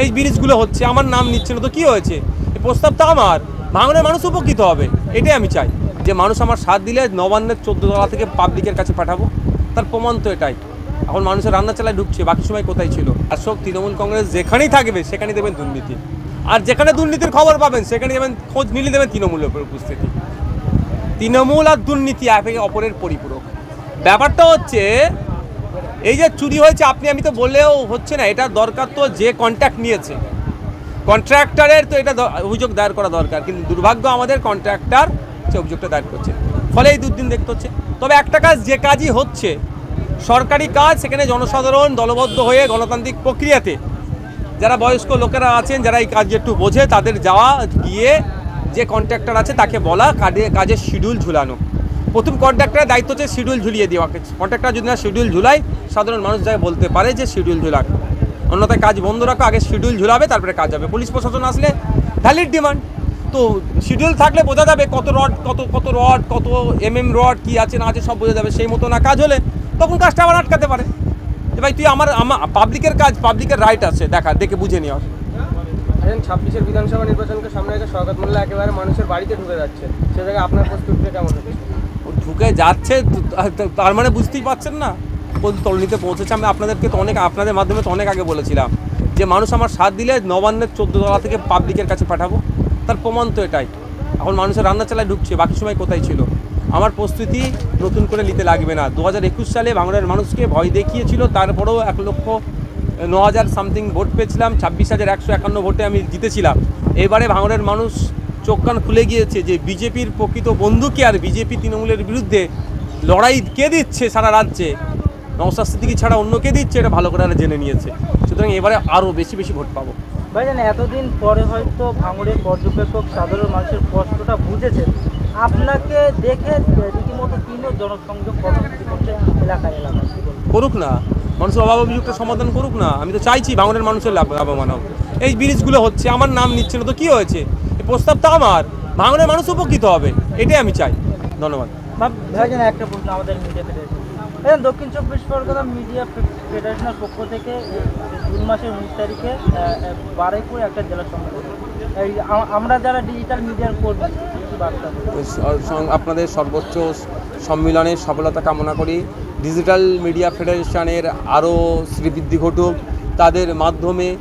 এই ব্রিজগুলো হচ্ছে, আমার নাম নিচ্ছে না তো কী হয়েছে? এই প্রস্তাব তো আমার। ভাঙনের মানুষ উপকৃত হবে, এটাই আমি চাই। যে মানুষ আমার সাথ দিলে নবান্নের চোদ্দ তলা থেকে পাবলিকের কাছে পাঠাবো, তার প্রমাণ তো এটাই। এখন মানুষের রান্না চালায় ঢুকছে, বাকি সময় কোথায় ছিল? শাসক তৃণমূল কংগ্রেস যেখানেই থাকবে, সেখানেই দেবেন দুর্নীতি। আর যেখানে দুর্নীতির খবর পাবেন সেখানে যাবেন খোঁজ নিলে দেবেন তৃণমূলের উপস্থিতি। তৃণমূল আর দুর্নীতি একে অপরের পরিপূরক। ব্যাপারটা হচ্ছে এই যে চুরি হয়েছে, আপনি, আমি তো বললেও হচ্ছে না, এটা দরকার তো যে কন্ট্রাক্ট নিয়েছে। কন্ট্রাক্টরের তো এটা অভিযোগ দায়ের করা দরকার, কিন্তু দুর্ভাগ্য আমাদের কন্ট্রাক্টর সে অভিযোগটা দায়ের করছে। ফলে এই দুদিন দেখতে হচ্ছে। তবে একটা কাজ, যে কাজই হচ্ছে, সরকারি কাজ, সেখানে জনসাধারণ দলবদ্ধ হয়ে গণতান্ত্রিক প্রক্রিয়াতে, যারা বয়স্ক লোকেরা আছেন, যারা এই কাজ একটু বোঝে, তাদের যাওয়া গিয়ে যে কন্ট্রাক্টর আছে, তাকে বলা, কাজে, কাজের শিডিউল ঝুলানো। প্রথম কন্ট্রাক্টরের দায়িত্ব হচ্ছে শিডিউল ঝুলিয়ে দেওয়া। কন্ট্রাক্টর যদি না শিডিউল ঝুলায়, সাধারণ মানুষ যায় বলতে পারে যে শিডিউল ঝুলাক। অন্যথায় কাজ বন্ধ রাখো, আগে শিডিউল ঝুলাবে, তারপরে কাজ হবে। পুলিশ প্রশাসন আসলে ভ্যালিড ডিমান্ড তো শিডিউল থাকলে বোঝা যাবে কত রড কত কত রড কত এম এম রড কী আছে, না আছে, সব বোঝা যাবে। সেই মতো না কাজ হলে তখন কাজটা আবার আটকাতে পারে। ভাই, তুই আমার আমার পাবলিকের কাজ পাবলিকের রাইট আছে, দেখা, দেখে বুঝে এখন ছাব্বিশের বিধানসভা নির্বাচনকে সামনে রেখে শওকত মোল্লা একেবারে মানুষের বাড়িতে ঢুকে যাচ্ছে। সে জায়গায় আপনার প্রস্তুতিটা কেমন হচ্ছে? ঢুকে যাচ্ছে তার মানে বুঝতেই পারছেন না? কোন তলনিতে পৌঁছেছে? আমি আপনাদেরকে তো অনেক, আপনাদের মাধ্যমে তো অনেক আগে বলেছিলাম যে মানুষ আমার সাথ দিলে নবান্নের চোদ্দ তলা থেকে পাবলিকের কাছে পাঠাবো। তার প্রমাণ তো এটাই। এখন মানুষের রান্না চালায় ঢুকছে, বাকি সময় কোথায় ছিল? আমার প্রস্তুতি নতুন করে নিতে লাগবে না। দু হাজার একুশ সালে বাংলার মানুষকে ভয় দেখিয়েছিল, তারপরেও এক লক্ষ ন হাজার সামথিং ভোট পেয়েছিলাম। ছাব্বিশ হাজার একশো একান্ন ভোটে আমি জিতেছিলাম। এবারে ভাঙড়ের মানুষ চোখ কান খুলে গিয়েছে যে বিজেপির প্রকৃত বন্ধুকে আর বিজেপি তৃণমূলের বিরুদ্ধে লড়াই কে দিচ্ছে সারা রাজ্যে? নওসাদ সিদ্দিকি ছাড়া অন্য কে দিচ্ছে? এটা ভালো করে জেনে নিয়েছে। সুতরাং এবারে আরও বেশি বেশি ভোট পাবো। ভাইজান এতদিন পরে হয়তো ভাঙড়ের পর্যবেক্ষক সাধারণ মানুষের কষ্টটা বুঝেছেন। আপনাকে দেখে রীতিমতো তিনও জনসংযোগ কর্মসূচি করছে এলাকায় এলাকায়। করুক না। মানুষের অভাব অভিযোগটা সমাধান করুক না। আমি তো চাইছি ভাঙনের মানুষের লাভ লাভবান হোক। এই ব্রিজগুলো হচ্ছে আমার নাম নিচ্ছে না তো কী হয়েছে? এই প্রস্তাব তো আমার। ভাঙনের মানুষ উপকৃত হবে এটাই আমি চাই। ধন্যবাদ। ভাইজান একটা প্রশ্ন আমাদের মিডিয়া ফেডারেশন দক্ষিণ চব্বিশ পরগনা মিডিয়া ফেডারেশনের পক্ষ থেকে জুন মাসের উনিশ তারিখে আহ, একটা জেলা সম্মেলন এই আমরা যারা ডিজিটাল মিডিয়ার কর্মী কি বার্তা দেবেন? স- সং- আপনাদের সর্বোচ্চ সম্মিলনের সফলতা কামনা করি। ডিজিটাল মিডিয়া ফেডারেশনের আরও শ্রীবৃদ্ধি ঘটুক। তাদের মাধ্যমে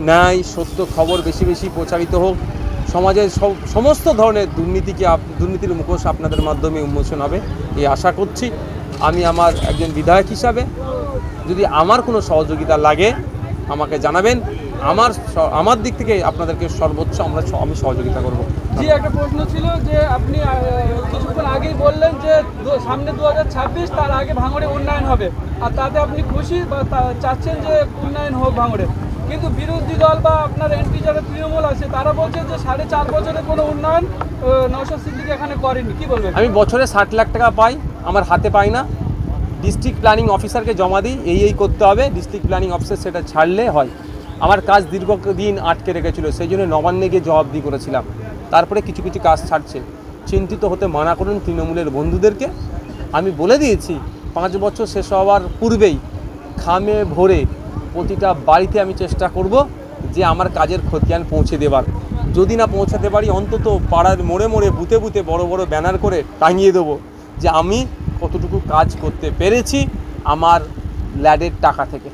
ন্যায় সত্য খবর বেশি বেশি প্রচারিত হোক। সমাজের সমস্ত ধরনের দুর্নীতিকে দুর্নীতির মুখোশ আপনাদের মাধ্যমে উন্মোচন হবে, এই আশা করছি। আমি আমার একজন বিধায়ক হিসাবে, যদি আমার কোনো সহযোগিতা লাগে, আমাকে জানাবেন। আমার আমার দিক থেকে আপনাদেরকে সর্বোচ্চ আমরা আমি সহযোগিতা করব। জি, একটা প্রশ্ন ছিল যে আপনি কিছুক্ষণ আগেই বললেন যে সামনে দু হাজার ছাব্বিশ, তার আগে ভাঙড়ে উন্নয়ন হবে। আর তাতে আপনি খুশি বা চাচ্ছেন যে উন্নয়ন হোক ভাঙড়ে? কিন্তু বিরোধী দল বা আপনার এনপি যারা তৃণমূল আছে, তারা বলছে যে সাড়ে চার বছরে কোনো উন্নয়ন নৌশাদ সিদ্দিকি এখানে করেনি। কি বলবেন? আমি বছরে ষাট লাখ টাকা পাই, আমার হাতে পাই না। ডিস্ট্রিক্ট প্ল্যানিং অফিসারকে জমা দিই, এই এই করতে হবে। ডিস্ট্রিক্ট প্ল্যানিং অফিসার সেটা ছাড়লে হয়। আমার কাজ দীর্ঘদিন আটকে রেখেছিল, সেই জন্য নবান্নে গিয়ে জবাবদি করেছিলাম। তারপরে কিছু কিছু কাজ ছাড়ছে। চিন্তিত হতে মানা করুন তৃণমূলের বন্ধুদেরকে। আমি বলে দিয়েছি, পাঁচ বছর শেষ হওয়ার পূর্বেই খামে ভরে প্রতিটা বাড়িতে আমি চেষ্টা করব যে আমার কাজের খতিয়ান পৌঁছে দেবার। যদি না পৌঁছাতে পারি, অন্তত পাড়ার মোড়ে মোড়ে বুতে বুতে বড় বড় ব্যানার করে টাঙিয়ে দেবো যে আমি কতটুকু কাজ করতে পেরেছি আমার ল্যাডের টাকা থেকে।